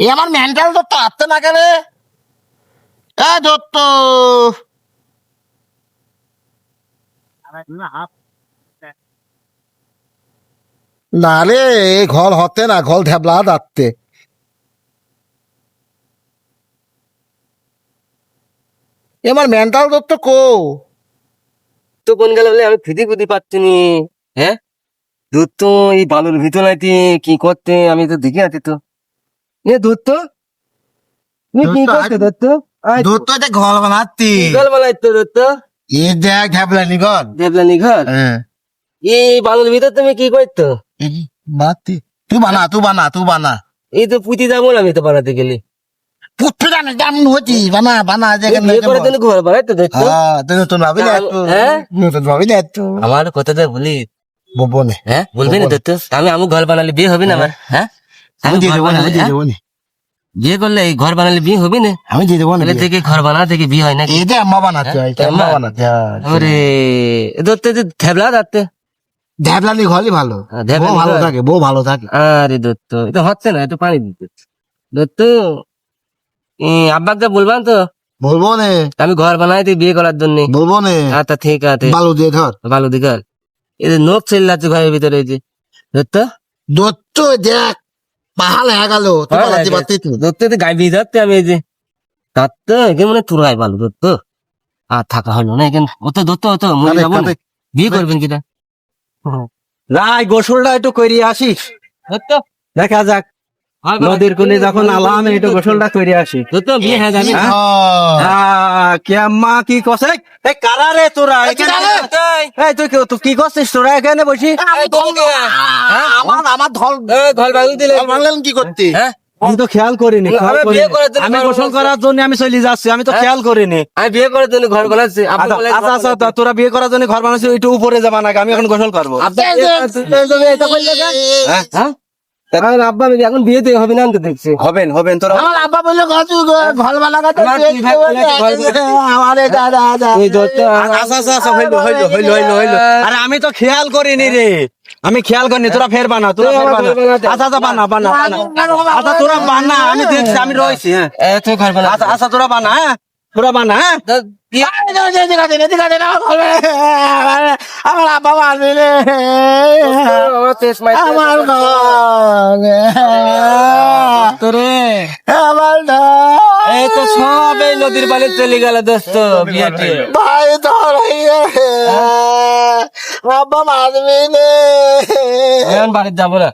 এ আমার মেন্টাল তো আসতে না কেন এ দত্ত। না রে এই ঘর হতে না, ঘর ঢেবলা দাঁড়তে। আমার মেন্টাল দত্ত কো? তো কোন গেল বলে আমি ফিদি খুদি পাচ্ছি নি? হ্যাঁ? দুধ তো এই বালুর ভিতর নাইতে কি করতে? আমি তো দেখি আছি তো। এ কি করতে দত্ত এটা ঘর দেখ ঢেবলা নি ঘর। হ্যাঁ। এই বালুর ভিতর তুমি কি করতো? তুই বানা তুই বানা তুই বানা। এই তো পুঁতি যাব না আমি তো বানাতে গেলে। পুত্র জানে যেমন হচ্ছি বানা বানা যেখানে বিয়ে ঘর বানাই তো দুধ তো হ্যাঁ তুই নতুন ভাবি না হ্যাঁ? নতুন ভাবি না আমার কথাটা বলি। বনে হ্যাঁ বলবি না দুধ তো আমি আমি ঘর বানালে বিয়ে হবে না আমার। হ্যাঁ? আমি দিয়ে ঘর দেবো না আমি বানালে, দিয়ে হ্যাঁ? দেবো না। বিয়ে করলে এই ঘর বানালে বিয়ে হবে না? আমি দিয়ে দেবো না থেকে ঘর বানা থেকে বিয়ে হয় নাকি? এই যে আম্মা বানাচ্ছে হ্যাঁ? এটা আম্মা? বানাচ্ছে হ্যাঁ। ওরে ধরতে যে ধরতে। ঘরই ভালো। হ্যাঁ, বউ ভালো থাকে বউ ভালো থাকে। আরে দত্ত এটা হচ্ছে না একটু পানি দিতে। দত্ত আব্বাকে বলবান তো? বলব নে। আমি ঘর বানাই দিই বিয়ে করার জন্য। বলব নে। আচ্ছা ঠিক আছে। বালু দিয়ে ধর। ভালো দিকার এই যে নোখ ছেলে ঘরের ভিতরে এই যে। দত্ত দত্ত দেখ। পাহাড় হয়ে গেল তুই পাহাড় বানাতে পারতি তুই দত্ত তো গাই বিয়ে যাচ্ছে আমি এই যে এখানে মনে তুরাই ভালো দত্ত। আর থাকা হলো না এখানে। ও তো দত্ত তো মরে কানে- যাব না। কানে- বিয়ে করবেন কিনা রায় গোসলটা একটু করি আসিস। দত্ত। দেখা যাক। নদীর কুলে যখন আলাম একটু গোসলটা করে আসি। দত্ত বিয়ে হ্যাঁ জানি হ্যাঁ। কে আম্মা কি কছে? এই কারা রে তোরা? এই তুই কি- তুই কি করছিস তোরা এখানে বসি? আমি আমার আমার ধল দিলে। ধল ভাঙলেন কি করতে? হ্যাঁ? আমি তো খেয়াল করিনি আমি গোসল বানাচ্ছি। করার জন্য আমি চলে যাচ্ছি আমি তো হ্যাঁ? খেয়াল করিনি। আমি বিয়ে করার জন্য ঘর বানাচ্ছি। আপনি আচ্ছা আচ্ছা, আচ্ছা তোরা বিয়ে করার জন্য ঘর বানাচ্ছিস একটু উপরে যাবা না আমি এখন গোসল করব। হ্যাঁ? হ্যাঁ? আব্বা আমি এখন বিয়ে হবে না তো দেখছি হবেন হবেন তোরা আমার আব্বা বলল ঘর ঘর বানাগাতে আমার দুই ভাই বলে একটা ঘর বানাতে- আমারে দাদা দাদা ওই দত্ত আচ্ছা আচ্ছা আচ্ছা হইল হইল হইল হইল হইল আরে আমি তো খেয়াল করিনি রে আমি খেয়াল করিনি তোরা ফের বানা তোরা তুই ফের বানা আচ্ছা আচ্ছা বানা বানা বানা। আচ্ছা তোরা বানা আমি দেখছি আমি রয়েছি হ্যাঁ তুই ঘর বানা আচ্ছা আচ্ছা তোরা বানা হ্যাঁ তোরা বানা হ্যাঁ আমার আব্বা মারবি রে আমার তোরে। আমার এই তো সব এই নদীর পালে চলে গেল দোস্ত বিয়েতে। ভাই ধর আব্বা মারবি রে এখন বাড়িতে যাব না।